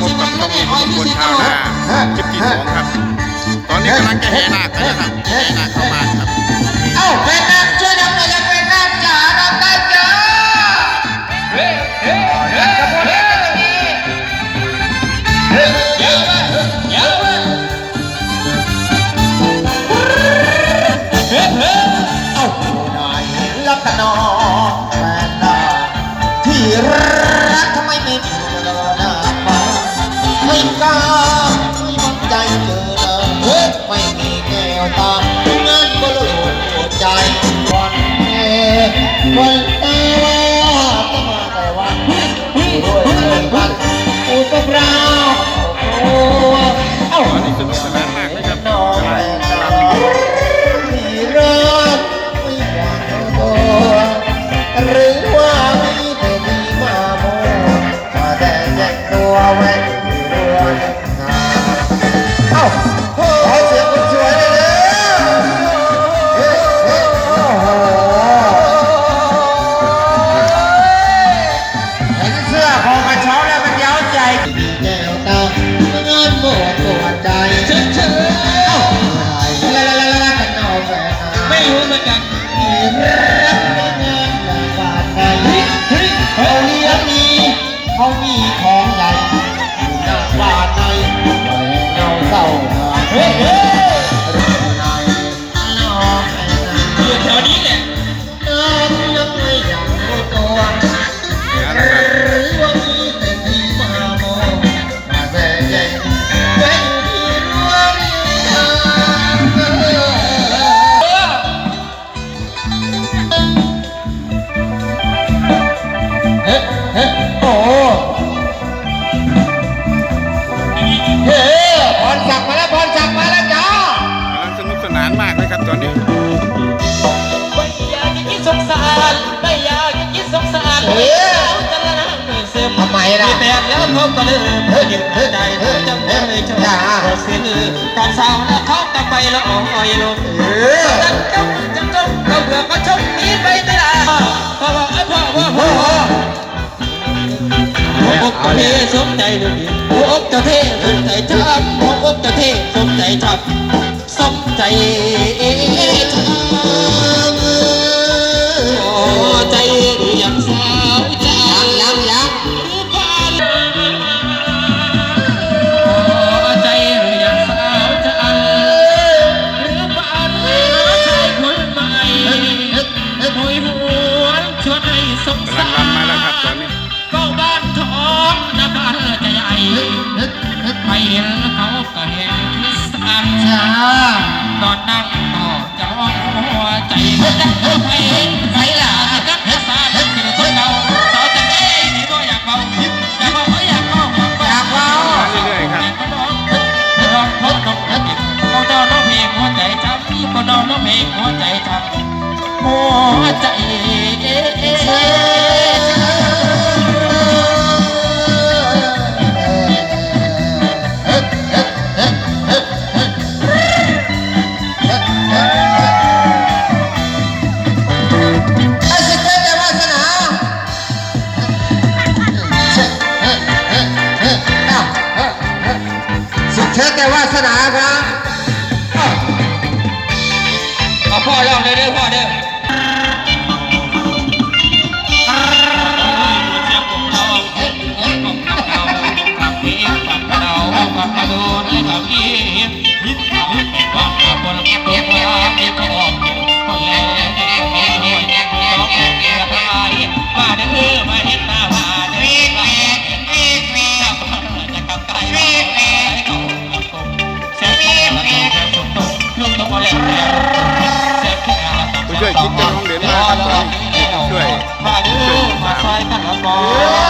พบกับต้องนี้ของคนชาวนาคลิปที่สองครับ ตอนนี้กำลังจะแห่นาคกันนะครับแห่นาคเข้ามาครับ เอ้าเป็น วั ตัวใจเชิญเชิญเอ้าลาลาลาลากันเอาแฟนไม่รู้เหมือนกันรักไม่งานหลังบาทไหนเขาเลี้ยงมีเขามีของ เขาก็เลยเฮ้ยเฮ้ยใจเฮ้ยจำได้เลยจำได้ก็เสียงการสาวแล้วเขาก็ไปละอ่อยลงเออนั่นก็จำจงเขาเบื่อก็ชกนี้ไปไม่ได้พราะว่าพ่อว่าพ่อหัวอกเทสมใจดูดีหัวอกเทสมใจทำหัวอกเทสมใจทำสมใจ ไปเห็นเขาก็เห็นคิสอันช้าตอนนั่งต่อจะร้องหัวใจไปไปล่ะกักษาแล้วกินคนเก่าสาวจะเอ้ยนี่ก็อยากเบาอยากเบาอยากเบาอยากเมาเรื่อยๆครับร้องพบกับนักกินเขาดอนร้องเพลงหัวใจช้ำเขาดอนร้องเพลงหัวใจช้ำหัวใจไพ่อร้องเลยเด้อพ่อเด้อ ผู้ช่วยมาเด้อมาซอยกันละบอเอ็กซ์อาร์ละดอ